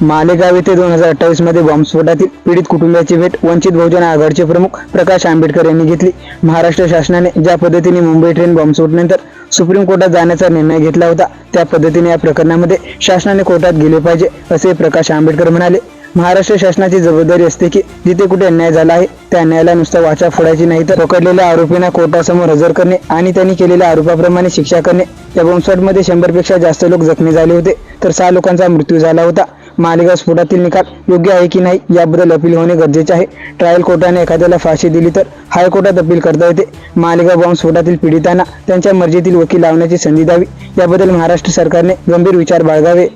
मालेगाव येथे दोन हजार अठ्ठावीसमध्ये बॉम्बस्फोटातील पीडित कुटुंबियाची भेट वंचित बहुजन आघाडीचे प्रमुख प्रकाश आंबेडकर यांनी घेतली. महाराष्ट्र शासनाने ज्या पद्धतीने मुंबई ट्रेन बॉम्बस्फोटनंतर सुप्रीम कोर्टात जाण्याचा निर्णय घेतला होता त्या पद्धतीने या प्रकरणामध्ये शासनाने कोर्टात गेले पाहिजे असे प्रकाश आंबेडकर म्हणाले. महाराष्ट्र शासनाची जबाबदारी असते की जिथे कुठे अन्याय झाला आहे त्या अन्यायाला नुसता वाचा फोडायची नाही तर पकडलेल्या आरोपींना कोर्टासमोर हजर करणे आणि त्यांनी केलेल्या आरोपाप्रमाणे शिक्षा करणे. या बॉम्बस्फोटमध्ये शंभरपेक्षा जास्त लोक जखमी झाले होते तर सहा लोकांचा मृत्यू झाला होता. मालेगाव स्फोटातील निकाल योग्य आहे की नाही याबद्दल अपील होणे गरजेचे आहे. ट्रायल कोर्टाने एखाद्याला फाशी दिली तर हायकोर्टात अपील करता येते. मालेगाव बॉम्ब स्फोटातील पीडितांना त्यांच्या मर्जीतील वकील लावण्याची संधी द्यावी. याबद्दल महाराष्ट्र सरकारने गंभीर विचार बाळगावे.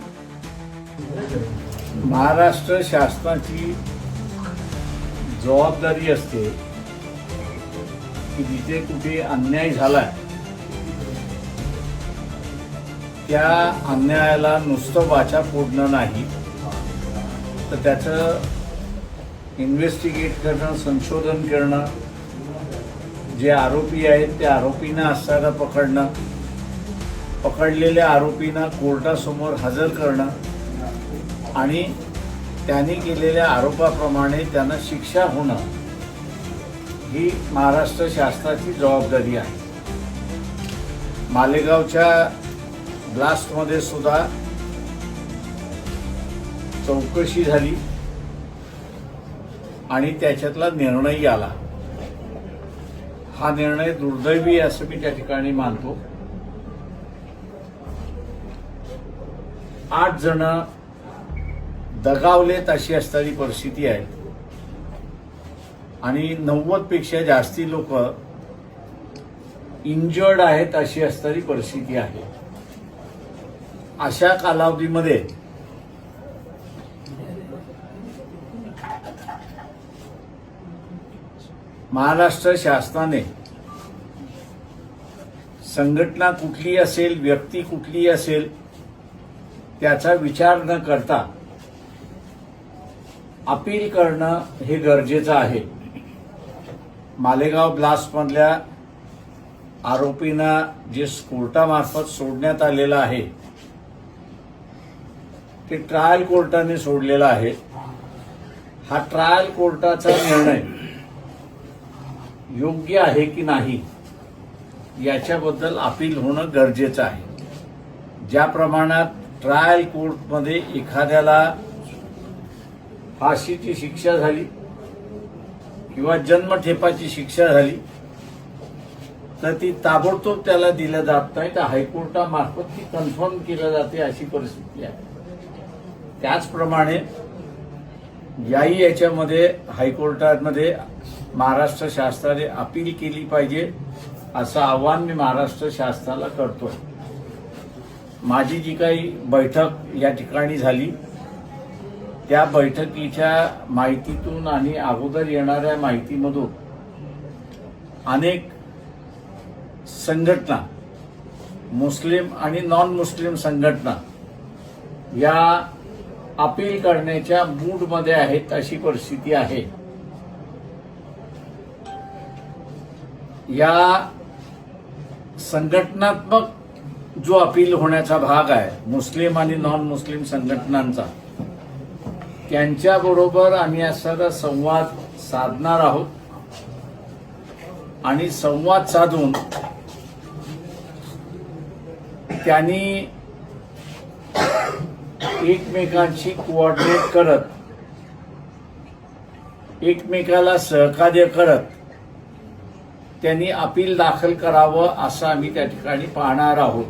महाराष्ट्र शासनाची जबाबदारी असते की जिथे कुठे अन्याय झाला त्या अन्यायाला नुसतं वाचा फोडणं नाही. तर त्याचं इन्व्हेस्टिगेट करणं संशोधन करणं जे आरोपी आहेत त्या आरोपींना असताना पकडणं पकडलेल्या आरोपींना कोर्टासमोर हजर करणं आणि त्यांनी केलेल्या आरोपाप्रमाणे त्यांना शिक्षा होणं ही महाराष्ट्र शासनाची जबाबदारी आहे. मालेगावच्या ब्लास्टमध्ये सुद्धा चौकशी झाली आणि त्याच्यातला निर्णय आला. हा निर्णय दुर्दैवी असं मी त्या ठिकाणी मानतो. आठ जण दगावलेत अशी असणारी परिस्थिती आहे. आणि नव्वदपेक्षा जास्ती लोक इंजर्ड आहेत अशी असणारी परिस्थिती आहे. अशा कालावधीमध्ये महाराष्ट्र शासनाने संघटना कुठली असेल व्यक्ती कुठली असेल त्याचा विचार न करता अपील करणं हे गरजेचं आहे. मालेगाव ब्लास्टमधल्या आरोपींना जे कोर्टामार्फत सोडण्यात आलेलं आहे ते ट्रायल कोर्टाने सोडलेलं आहे. हा ट्रायल कोर्टाचा निर्णय योग्य आहे की नाही याच्याबद्दल अपील होणं गरजेचं आहे. ज्या प्रमाणात ट्रायल कोर्टमध्ये एखाद्याला फाशीची शिक्षा झाली किंवा जन्मठेपाची शिक्षा झाली तर ती ताबडतोब त्याला दिल्या जात नाही. तर हायकोर्टामार्फत ती कन्फर्म केल्या जाते अशी परिस्थिती आहे. त्याचप्रमाणे याही याच्यामध्ये हायकोर्टामध्ये महाराष्ट्र शासनाने अपील केली पाहिजे असं आव्हान मी महाराष्ट्र शासनाला करतोय. माझी जी काही बैठक या ठिकाणी झाली त्या बैठकीच्या माहितीतून आणि अगोदर येणाऱ्या माहितीमधून अनेक संघटना मुस्लिम आणि नॉन मुस्लिम संघटना या अपील करण्याच्या मूडमध्ये आहेत अशी परिस्थिती आहे. या संघटनात्मक जो अपील होण्याचा भाग आहे मुस्लिम आणि नॉन मुस्लिम संघटनांचा त्यांच्याबरोबर आम्ही असा संवाद साधणार आहोत. आणि संवाद साधून त्यांनी एकमेकांशी कोऑर्डिनेट करत एकमेकाला सहकार्य करत त्यांनी अपील दाखल करावं असं आम्ही त्या ठिकाणी पाहणार आहोत.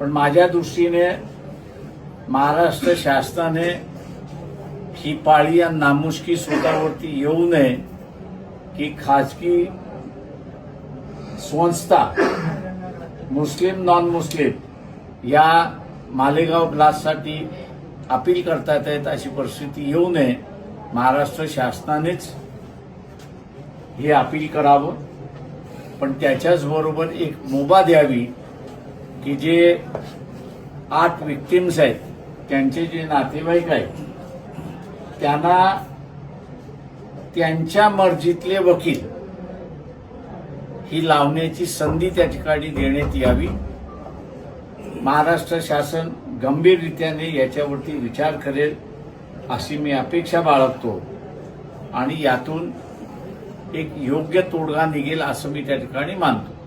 पण माझ्या दृष्टीने महाराष्ट्र शासनाने ही पाळी या नामुष्की स्वतःवरती येऊ नये की खाजगी संस्था मुस्लिम नॉन मुस्लिम या मालेगाव ब्लास्टसाठी अपील करतात आहेत अशी परिस्थिती येऊ नये. महाराष्ट्र शासनानेच हे अपील करावं. पण त्याच्याच बरोबर एक मुभा द्यावी की जे आठ विक्टिम्स आहेत त्यांचे जे नातेवाईक आहेत त्यांना त्यांच्या मर्जीतले वकील ही लावण्याची संधी त्या ठिकाणी देण्यात यावी. महाराष्ट्र शासन गंभीररित्याने याच्यावरती विचार करेल अशी मी अपेक्षा बाळगतो. आणि यातून एक योग्य तोडगा निघेल असं मी त्या ठिकाणी मानतो.